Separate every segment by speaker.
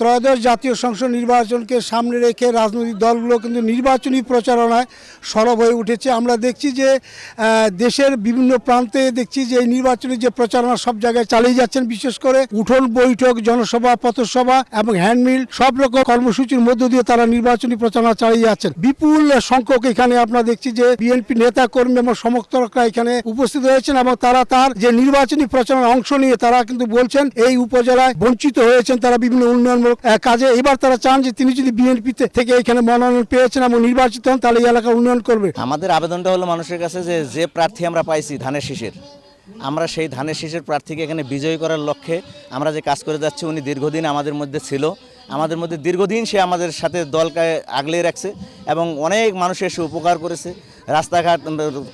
Speaker 1: ত্রয়োদশ জাতীয় সংসদ নির্বাচনকে সামনে রেখে রাজনৈতিক দলগুলো কিন্তু নির্বাচনী প্রচারণায় সরব হয়ে উঠেছে। আমরা দেখছি যে দেশের বিভিন্ন প্রান্তে দেখছি যে এই নির্বাচনী যে প্রচারণা সব জায়গায় চালিয়ে যাচ্ছেন বিশেষ করে উঠোন বৈঠক জনসভা পথসভা এবং হ্যান্ডমিল সব রকম কর্মসূচির মধ্য দিয়ে তারা নির্বাচনী প্রচারণা চালিয়ে যাচ্ছেন। বিপুল সংখ্যক এখানে আমরা দেখছি যে বিএনপি নেতা কর্মী এবং সমর্থকরা এখানে উপস্থিত হয়েছেন এবং তারা তার যে নির্বাচনী প্রচারণার অংশ নিয়ে তারা কিন্তু বলছেন এই উপজেলায় বঞ্চিত হয়েছেন। তারা বিভিন্ন উন্নয়নমূলক আহ, কাজে এবার তারা চান যে তিনি যদি বিএনপি থেকে এখানে মনোনয়ন পেয়েছেন এবং নির্বাচিত হন, তাহলে এই এলাকা উন্নয়ন করবে।
Speaker 2: আমাদের আবেদনটা হলো মানুষের কাছে যে যে প্রার্থী আমরা পাইছি ধানের শীষের, আমরা সেই ধানের শীষের প্রার্থীকে এখানে বিজয়ী করার লক্ষ্যে আমরা যে কাজ করে যাচ্ছি, উনি দীর্ঘদিন আমাদের মধ্যে ছিল। আমাদের মধ্যে দীর্ঘদিন সে আমাদের সাথে দলকে আগলে রাখছে এবং অনেক মানুষের সে উপকার করেছে। রাস্তাঘাট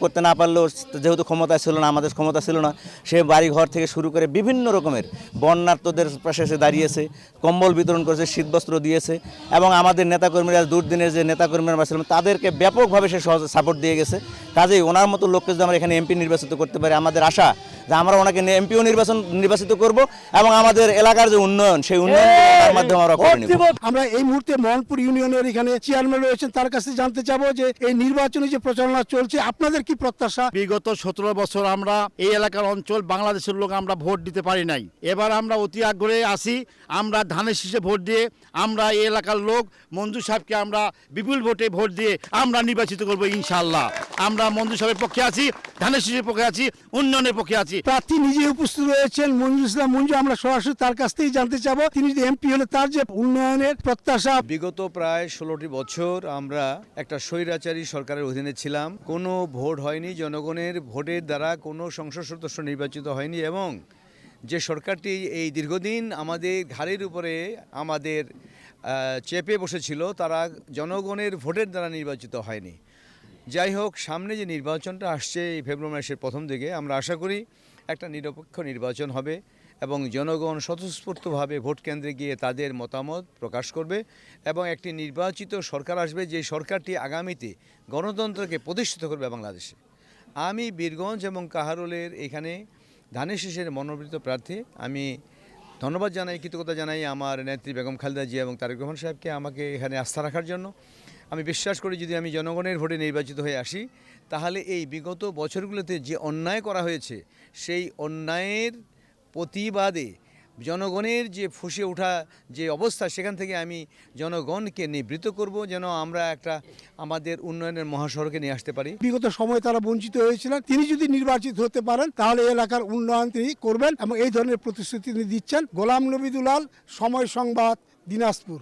Speaker 2: করতে না পারলেও যেহেতু ক্ষমতা ছিল না, আমাদের ক্ষমতা ছিল না, সে বাড়ি ঘর থেকে শুরু করে বিভিন্ন রকমের বন্যার্থদের পাশে সে দাঁড়িয়েছে, কম্বল বিতরণ করেছে, শীতবস্ত্র দিয়েছে এবং আমাদের নেতাকর্মীরা দুর্দিনের যে নেতাকর্মীরা ছিলেন, তাদেরকে ব্যাপকভাবে সে সাপোর্ট দিয়ে গেছে। কাজেই ওনার মতো লোককে যদি আমরা এখানে এমপি নির্বাচিত করতে পারি, আমাদের আশা যে আমরা ওনাকে এমপিও নির্বাচন নির্বাচিত করব এবং আমাদের এলাকার যে উন্নয়ন সেই উন্নয়ন তার মাধ্যমে আমরা করে নিব।
Speaker 1: আমরা এই মুহূর্তে মোহনপুর ইউনিয়নের এখানে চেয়ারম্যান রয়েছেন তার কাছে জানতে চাবো যে এই নির্বাচনী যে প্রচারণা চলছে আপনাদের কি প্রত্যাশা?
Speaker 3: বিগত সতেরো বছর আমরা এই এলাকার অঞ্চল বাংলাদেশের লোক আমরা ভোট দিতে পারি নাই। এবার আমরা অতি আগ্রহে আসি আমরা ধানের শীষে ভোট দিয়ে আমরা এই এলাকার লোক মঞ্জু সাহেবকে আমরা বিপুল ভোটে ভোট দিয়ে আমরা নির্বাচিত করব ইনশাল্লাহ আমরা মঞ্জু সাহেবের পক্ষে আছি ধানের শীষের পক্ষে আছি উন্নয়নের পক্ষে আছি।
Speaker 1: প্রার্থী নিজে উপস্থিত রয়েছেন মঞ্জুর ইসলাম মঞ্জু আমরা সরাসরি তার কাছ থেকেই জানতে চাবো। তিনি যদি এমপি হলে তার যে উন্নয়নের প্রত্যাশা।
Speaker 4: বিগত প্রায় ষোলোটি বছর আমরা একটা স্বৈরাচারী সরকারের অধীনে ছিলাম। কোনো ভোট হয়নি জনগণের ভোটের দ্বারা কোনো সংসদ সদস্য নির্বাচিত হয়নি এবং যে সরকারটি এই দীর্ঘদিন আমাদের ঘাড়ের উপরে আমাদের চেপে বসেছিল তারা জনগণের ভোটের দ্বারা নির্বাচিত হয়নি। যাই হোক, সামনে যে নির্বাচনটা আসছে এই ফেব্রুয়ারি মাসের প্রথম দিকে, আমরা আশা করি একটা নিরপেক্ষ নির্বাচন হবে এবং জনগণ স্বতঃস্ফূর্তভাবে ভোট কেন্দ্রে গিয়ে তাদের মতামত প্রকাশ করবে এবং একটি নির্বাচিত সরকার আসবে যে সরকারটি আগামীতে গণতন্ত্রকে প্রতিষ্ঠিত করবে বাংলাদেশে। আমি বীরগঞ্জ এবং কাহারোলের এখানে ধানের শেষের মনোনীত প্রার্থী। আমি ধন্যবাদ জানাই, কৃতজ্ঞতা জানাই আমার নেত্রী বেগম খালেদা জিয়া এবং তারেক রহমান সাহেবকে আমাকে এখানে আস্থা রাখার জন্য। আমি বিশ্বাস করি যদি আমি জনগণের ভোটে নির্বাচিত হয়ে আসি, তাহলে এই বিগত বছরগুলোতে যে অন্যায় করা হয়েছে, সেই অন্যায়ের প্রতিবাদে জনগণের যে ফুসে ওঠা যে অবস্থা, সেখান থেকে আমি জনগণকে নিবৃত করব যেন আমরা একটা আমাদের উন্নয়নের মহাসড়কে নিয়ে আসতে পারি।
Speaker 1: বিগত সময়ে তারা বঞ্চিত হয়েছিলেন। তিনি যদি নির্বাচিত হতে পারেন, তাহলে এলাকার উন্নয়ন তিনি করবেন এবং এই ধরনের প্রতিশ্রুতি তিনি দিচ্ছেন। গোলাম নবী দুলাল সময় সংবাদ, দিনাজপুর।